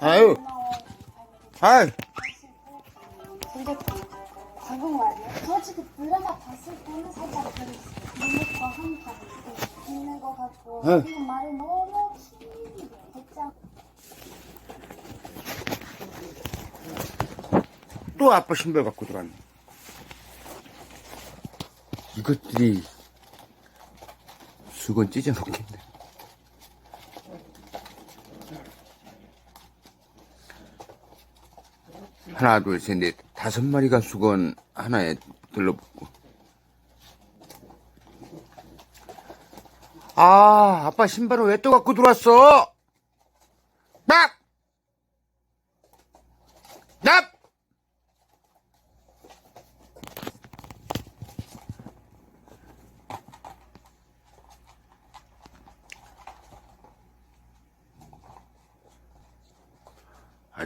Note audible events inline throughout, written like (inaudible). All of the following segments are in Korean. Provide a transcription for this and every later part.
아유. 아이, 근데 방금 말이야 저 지금 들어가 봤을 때는 살짝 그랬어 눈과 한타 있는 거 같고 응. 지금 말을 너무 길게 했잖아 또 아빠 신발 갖고 들어갔네. 이것들이 수건 찢어 놓겠네. 하나, 둘, 셋, 넷, 다섯 마리가 수건 하나에 들러붙고. 아, 아빠 신발을 왜또 갖고 들어왔어?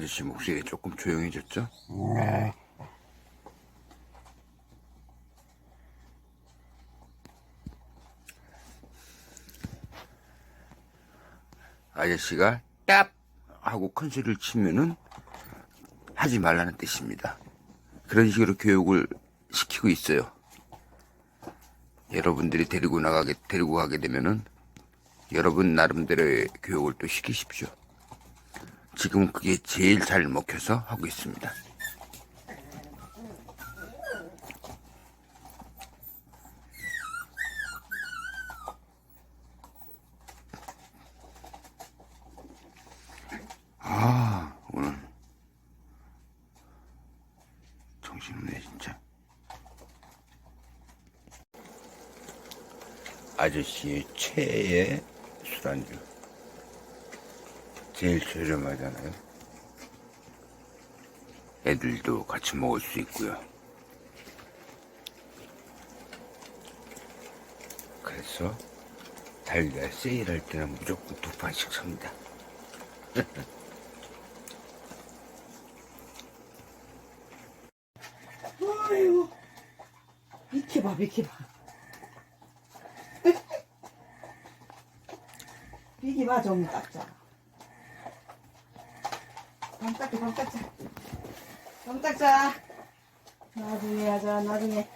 아저씨 목소리 조금 조용해졌죠? 아저씨가 딱 하고 큰 소리를 치면은 하지 말라는 뜻입니다. 그런 식으로 교육을 시키고 있어요. 여러분들이 데리고 나가게 데리고 가게 되면은 여러분 나름대로의 교육을 또 시키십시오. 지금 그게 제일 잘 먹혀서 하고 있습니다. 아, 오늘 정신없네, 진짜. 아저씨의 최애 술안주. 제일 저렴하잖아요. 애들도 같이 먹을 수 있고요. 그래서 달걀 세일할 때는 무조건 두 판씩 삽니다. 아이고 비켜봐 비켜봐 비켜봐 좀 닦자 방 닦자 방 닦자. 방 닦자. 나중에 하자 나중에.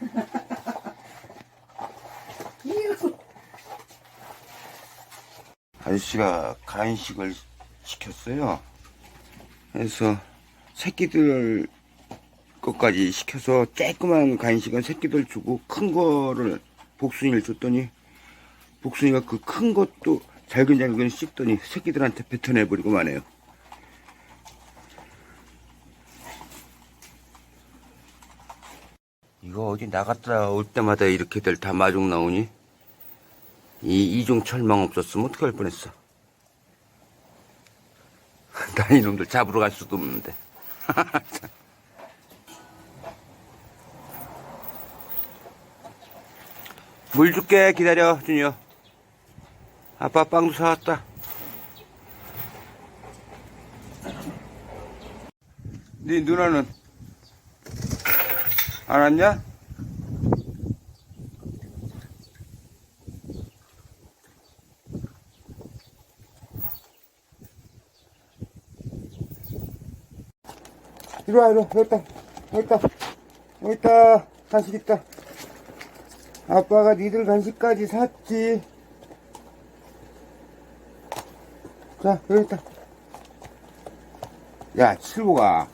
(laughs) 아저씨가 간식을 시켰어요. 그래서 새끼들 것까지 시켜서 조그만 간식은 새끼들 주고 큰 거를 복순이를 줬더니 복순이가 그 큰 것도 잘근잘근 씹더니 새끼들한테 뱉어내버리고 마네요. 이거 어디 나갔다 올 때마다 이렇게들 다 마중 나오니? 이 이중 철망 없었으면 어떡할 뻔했어. (laughs) 난 이놈들 잡으러 갈 수도 없는데. (laughs) 물 줄게 기다려 준이요. 아빠 빵도 사왔다. 네 누나는 안 왔냐? 이리 와, 이리 와. 여기 있다. 여기 있다. 여기 있다. 간식 있다. 아빠가 니들 간식까지 샀지. 자, 여기 있다. 야, 칠보가.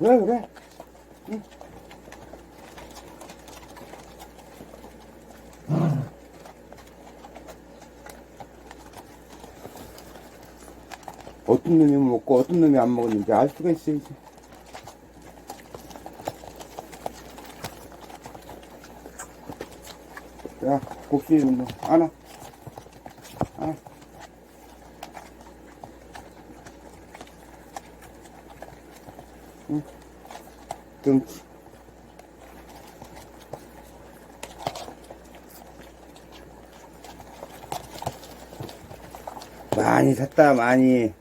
그래, 그래. 어떤 놈이 먹고 어떤 놈이 안 먹었는지 알 수가 있어, 이제. 야, 곡수이 너, 안아. 안아. 응. 등치. 많이 샀다 많이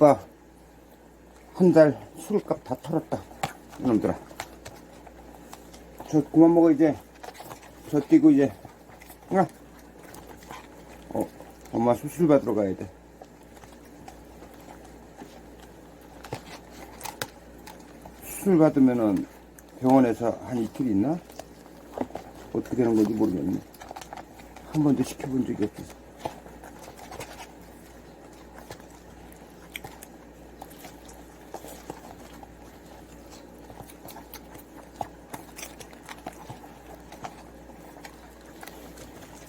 아빠 한달 술값 다 털었다 이놈들아 저 그만 먹어 이제 저 뛰고 이제 야. 어, 엄마 수술 받으러 가야 돼 수술 받으면은 병원에서 한 이틀 있나? 어떻게 되는 건지 모르겠네. 한 번도 시켜본 적이 없어서.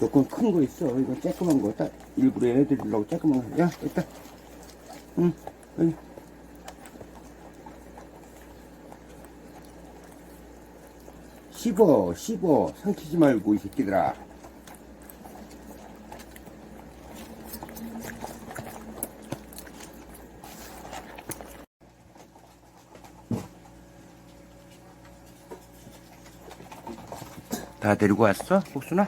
조금 큰 거 있어. 이거 쬐끄만 거. 딱 일부러 얘네들 주려고 쬐끄만 거. 야, 있다. 응, 여기. 씹어, 씹어. 삼키지 말고, 이 새끼들아. 다 데리고 왔어? 복순아?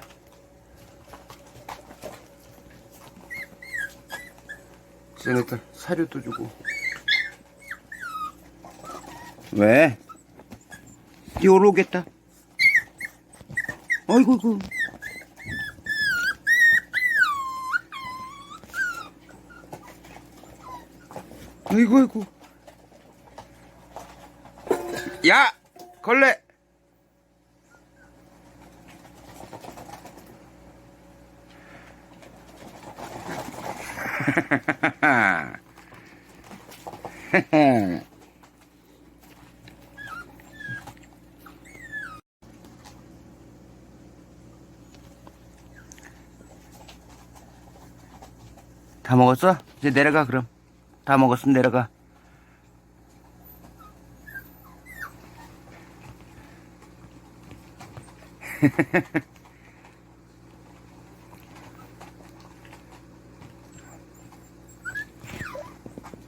쟤네들 사료도 주고. 왜? 뛰어오겠다. 어이구, 구 아이고, 아이고. 야! 걸레! (laughs) 다 먹었어? 이제 내려가, 그럼. 다 먹었으면 내려가. (laughs)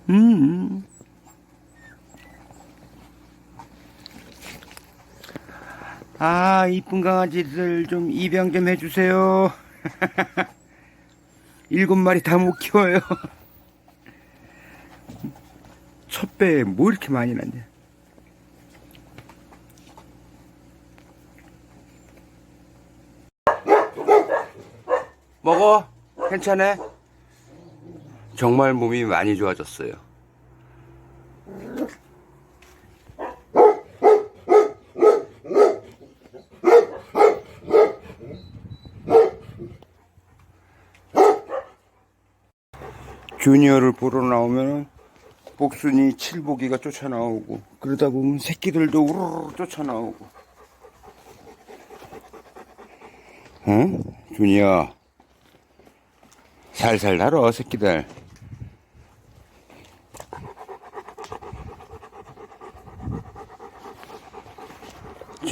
음. 아, 이쁜 강아지들 좀 입양 좀 해주세요. (laughs) 일곱 마리 다 못 키워요. (laughs) 첫 배에 뭐 이렇게 많이 났냐. 먹어. 괜찮아. 정말 몸이 많이 좋아졌어요. 주니어를 보러 나오면 복순이 칠복이가 쫓아나오고 그러다 보면 새끼들도 우르르 쫓아나오고 응? 주니어 살살 다뤄 새끼들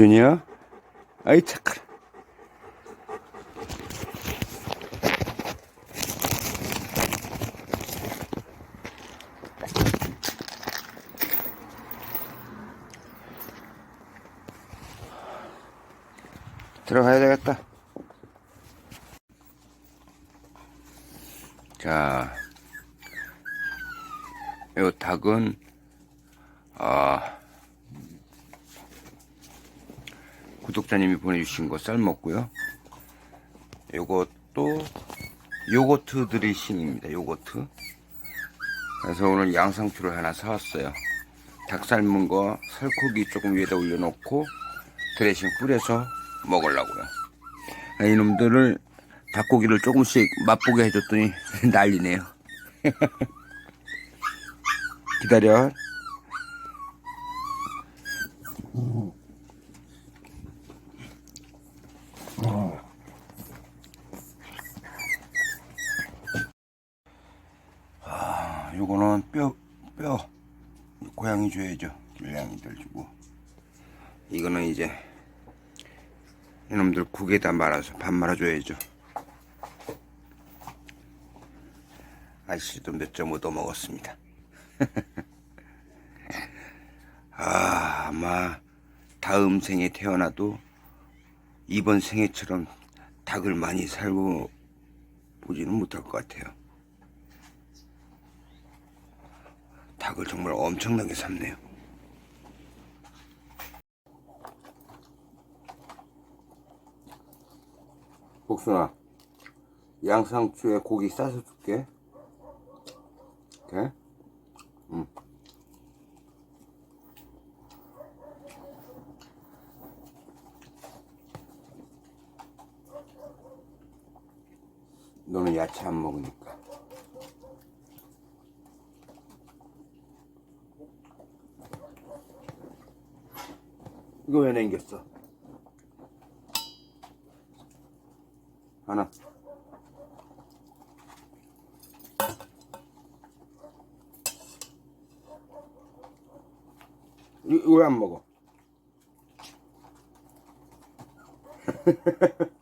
주니어 아이 착하라 들어가야 되겠다. 자, 요 닭은, 아, 구독자님이 보내주신 거 삶았고요. 요것도 요거트 드레싱입니다. 요거트. 그래서 오늘 양상추를 하나 사왔어요. 닭 삶은 거 살코기 조금 위에다 올려놓고 드레싱 뿌려서 먹으려고요. 아, 이놈들을 닭고기를 조금씩 맛보게 해줬더니 (laughs) 난리네요. (laughs) 기다려. 아, 요거는 뼈, 뼈. 고양이 줘야죠. 길냥이들 주고. 이거는 이제 이놈들 국에다 말아서 밥 말아줘야죠. 아저씨도 몇 점 얻어 먹었습니다. (laughs) 아, 아마 다음 생에 태어나도 이번 생애처럼 닭을 많이 살고 보지는 못할 것 같아요. 닭을 정말 엄청나게 샀네요. 복순아, 양상추에 고기 싸서 줄게. 돼? 응. 너는 야채 안 먹으니까. 이거 왜 남겼어? 하나. 이거 왜 안 먹어? (laughs)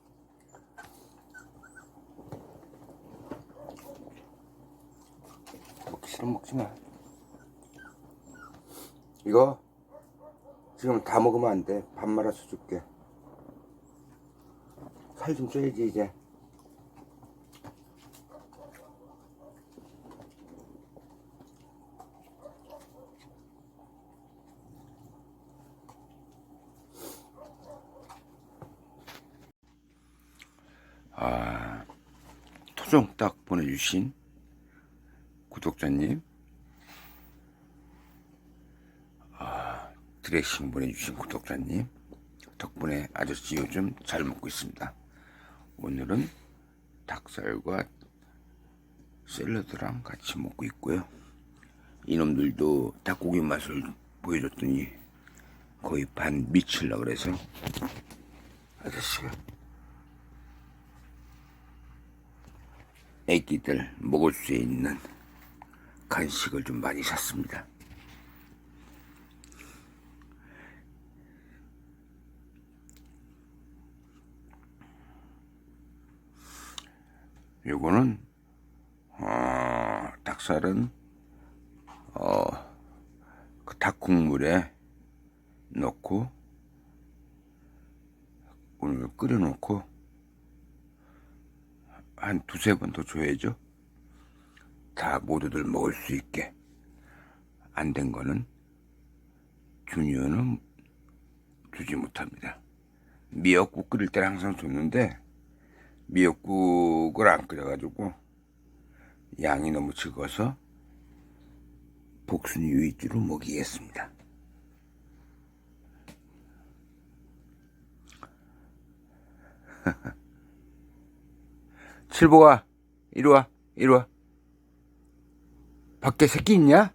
먹기 싫으면 먹지 마. 이거 지금 다 먹으면 안 돼. 밥 말아서 줄게. 살 좀 쪄야지 이제. 아, 토종닭 보내주신 구독자님, 드레싱 보내주신 구독자님, 덕분에 아저씨 요즘 잘 먹고 있습니다. 오늘은 닭살과 샐러드랑 같이 먹고 있고요. 이놈들도 닭고기 맛을 보여줬더니 거의 반 미칠라 그래서 아저씨가 애기들 먹을 수 있는 간식을 좀 많이 샀습니다. 요거는 어, 닭살은 어, 그 닭국물에 넣고 오늘 끓여놓고 한 두세 번 더 줘야죠. 다 모두들 먹을 수 있게. 안 된 거는 주니어는 주지 못합니다. 미역국 끓일 때는 항상 줬는데 미역국을 안 끓여가지고 양이 너무 적어서 복순이 위주로 먹이겠습니다. (laughs) 칠보가 이리 와 이리 와 밖에 새끼 있냐?